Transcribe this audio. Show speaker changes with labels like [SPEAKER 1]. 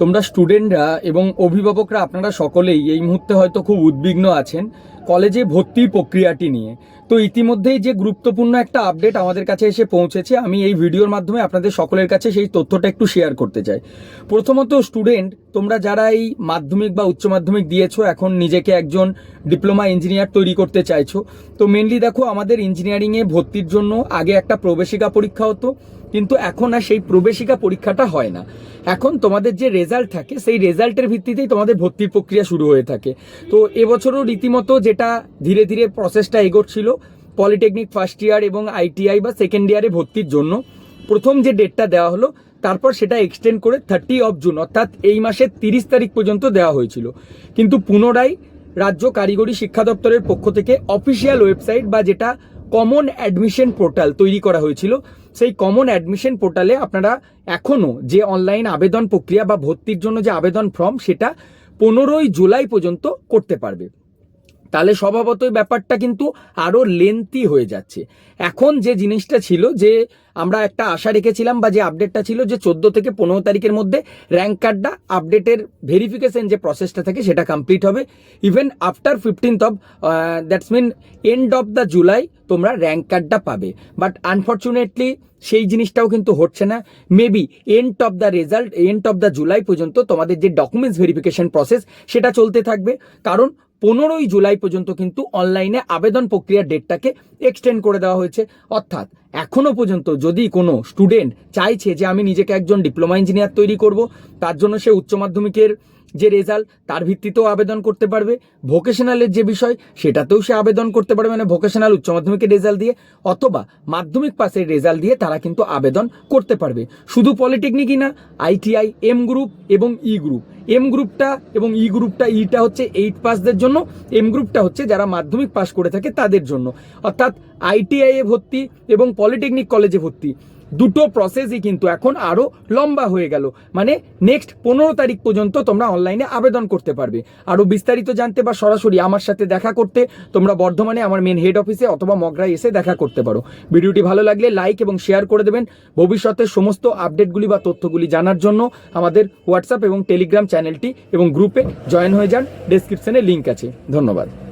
[SPEAKER 1] তোমরা স্টুডেন্টরা এবং অভিভাবকরা আপনারা সকলেই এই মুহূর্তে হয়তো খুব উদ্বিগ্ন আছেন কলেজে ভর্তির প্রক্রিয়াটি নিয়ে। তো ইতিমধ্যেই যে গুরুত্বপূর্ণ একটা আপডেট আমাদের কাছে এসে পৌঁছেছে, আমি এই ভিডিওর মাধ্যমে আপনাদের সকলের কাছে সেই তথ্যটা একটু শেয়ার করতে চাই। প্রথমত স্টুডেন্ট তোমরা যারা এই মাধ্যমিক বা উচ্চ মাধ্যমিক দিয়েছ, এখন নিজেকে একজন ডিপ্লোমা ইঞ্জিনিয়ার তৈরি করতে চাইছো, তো মেনলি দেখো আমাদের ইঞ্জিনিয়ারিংয়ে ভর্তির জন্য আগে একটা প্রবেশিকা পরীক্ষা হতো কিন্তু এখন আর সেই প্রবেশিকা পরীক্ষাটা হয় না। এখন তোমাদের যে রেজাল্ট থাকে, সেই রেজাল্টের ভিত্তিতেই তোমাদের ভর্তির প্রক্রিয়া শুরু হয়ে থাকে। তো এবছরও রীতিমতো যেটা ধীরে ধীরে প্রসেসটা এগোচ্ছিল পলিটেকনিক ফার্স্ট ইয়ার এবং আইটিআই বা সেকেন্ড ইয়ারে ভর্তির জন্য, প্রথম যে ডেটটা দেওয়া হলো, তারপর সেটা এক্সটেন্ড করে থার্টি অফ জুন অর্থাৎ এই মাসের তিরিশ তারিখ পর্যন্ত দেওয়া হয়েছিল। কিন্তু পুনরায় রাজ্য কারিগরি শিক্ষা দপ্তরের পক্ষ থেকে অফিসিয়াল ওয়েবসাইট বা যেটা কমন অ্যাডমিশন পোর্টাল তৈরি করা হয়েছিল। সেই কমন অ্যাডমিশন পোর্টালে আপনারা এখনও যে অনলাইন আবেদন প্রক্রিয়া বা ভর্তির জন্য যে আবেদন ফর্ম সেটা পনেরোই জুলাই পর্যন্ত করতে পারবে। তাহলে স্বভাবতই ব্যাপারটা কিন্তু আরও লেন্থি হয়ে যাচ্ছে। এখন যে জিনিসটা ছিল যে আমরা একটা আশা রেখেছিলাম বা যে আপডেটটা ছিল যে চোদ্দ থেকে পনেরো তারিখের মধ্যে র্যাঙ্ক কার্ডটা আপডেটের ভেরিফিকেশন যে প্রসেসটা থাকে সেটা কমপ্লিট হবে। Even after fifteenth of that's mean end of the July তোমরা র্যাঙ্ক কার্ডটা পাবে। বাট আনফর্চুনেটলি সেই জিনিসটাও কিন্তু হচ্ছে না। Maybe end of the result end of the July পর্যন্ত তোমাদের যে ডকুমেন্টস ভেরিফিকেশন প্রসেস সেটা চলতে থাকবে। কারণ পনেরোই জুলাই পর্যন্ত কিন্তু অনলাইনে আবেদন প্রক্রিয়ার ডেটটাকে এক্সটেন্ড করে দেওয়া হয়েছে। অর্থাৎ এখনও পর্যন্ত যদি কোনো স্টুডেন্ট চাইছে যে আমি নিজেকে একজন ডিপ্লোমা ইঞ্জিনিয়ার তৈরি করব, তার জন্য সে উচ্চ মাধ্যমিকের যে রেজাল্ট তার ভিত্তিতেও আবেদন করতে পারবে। ভোকেশনালের যে বিষয়, সেটাতেও সে আবেদন করতে পারবে। মানে ভোকেশনাল উচ্চ মাধ্যমিকের রেজাল্ট দিয়ে অথবা মাধ্যমিক পাসের রেজাল্ট দিয়ে তারা কিন্তু আবেদন করতে পারবে। শুধু পলিটেকনিকই না আইটিআই এম গ্রুপ এবং ই গ্রুপ এম গ্রুপটা এবং ই গ্রুপটা ইটা হচ্ছে এইট পাসদের জন্য এম গ্রুপটা হচ্ছে যারা মাধ্যমিক পাস করে থাকে তাদের জন্য। অর্থাৎ আইটিআই এ ভর্তি এবং পলিটেকনিক কলেজে ভর্তি। দুটো প্রসেসই কিন্তু এখন আরও লম্বা হয়ে গেল। মানে নেক্সট পনেরো তারিখ পর্যন্ত তোমরা অনলাইনে আবেদন করতে পারবে। আরও বিস্তারিত জানতে বা সরাসরি আমার সাথে দেখা করতে তোমরা বর্ধমানে আমার মেন হেড অফিসে অথবা মগরায় এসে দেখা করতে পারো। ভিডিওটি ভালো লাগলে লাইক এবং শেয়ার করে দেবেন। ভবিষ্যতের সমস্ত আপডেটগুলি বা তথ্যগুলি জানার জন্য আমাদের হোয়াটসঅ্যাপ এবং টেলিগ্রাম চ্যানেলটি এবং গ্রুপে জয়েন হয়ে যান। ডেসক্রিপশনে লিঙ্ক আছে। ধন্যবাদ।